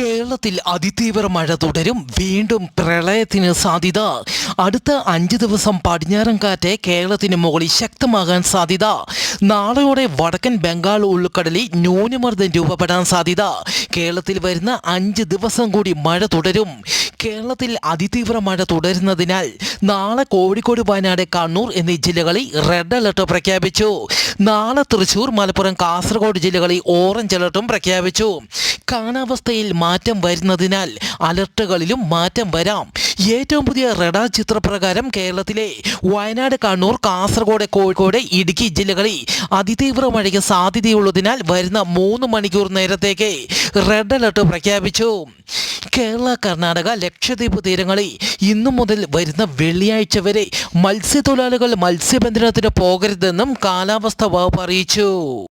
കേരളത്തിൽ അതിതീവ്ര മഴ തുടരും. വീണ്ടും പ്രളയത്തിന് സാധ്യത. അടുത്ത അഞ്ച് ദിവസം പടിഞ്ഞാറൻ കാറ്റ് കേരളത്തിന് മുകളിൽ ശക്തമാകാൻ സാധ്യത. നാളെയോടെ വടക്കൻ ബംഗാൾ ഉൾക്കടലിൽ ന്യൂനമർദ്ദം രൂപപ്പെടാൻ സാധ്യത. കേരളത്തിൽ വരുന്ന അഞ്ച് ദിവസം കൂടി മഴ തുടരും. കേരളത്തിൽ അതിതീവ്ര മഴ തുടരുന്നതിനാൽ നാളെ കോഴിക്കോട് വയനാട് കണ്ണൂർ എന്നീ ജില്ലകളിൽ റെഡ് അലർട്ട് പ്രഖ്യാപിച്ചു. നാളെ തൃശൂർ മലപ്പുറം കാസർഗോഡ് ജില്ലകളിൽ ഓറഞ്ച് അലർട്ടും പ്രഖ്യാപിച്ചു. കാലാവസ്ഥയിൽ മാറ്റം വരുന്നതിനാൽ അലർട്ടുകളിലും മാറ്റം വരാം. ഏറ്റവും പുതിയ റഡാർ ചിത്രപ്രകാരം കേരളത്തിലെ വയനാട് കണ്ണൂർ കാസർഗോഡ് കോഴിക്കോട് ഇടുക്കി ജില്ലകളിൽ അതിതീവ്ര മഴയ്ക്ക് സാധ്യതയുള്ളതിനാൽ വരുന്ന മൂന്ന് മണിക്കൂർ നേരത്തേക്ക് റെഡ് അലർട്ട് പ്രഖ്യാപിച്ചു. കേരള കർണാടക ലക്ഷദ്വീപ് തീരങ്ങളിൽ ഇന്നു മുതൽ വരുന്ന വെള്ളിയാഴ്ച വരെ മത്സ്യത്തൊഴിലാളികൾ മത്സ്യബന്ധനത്തിന് പോകരുതെന്നും കാലാവസ്ഥ വകുപ്പ് അറിയിച്ചു.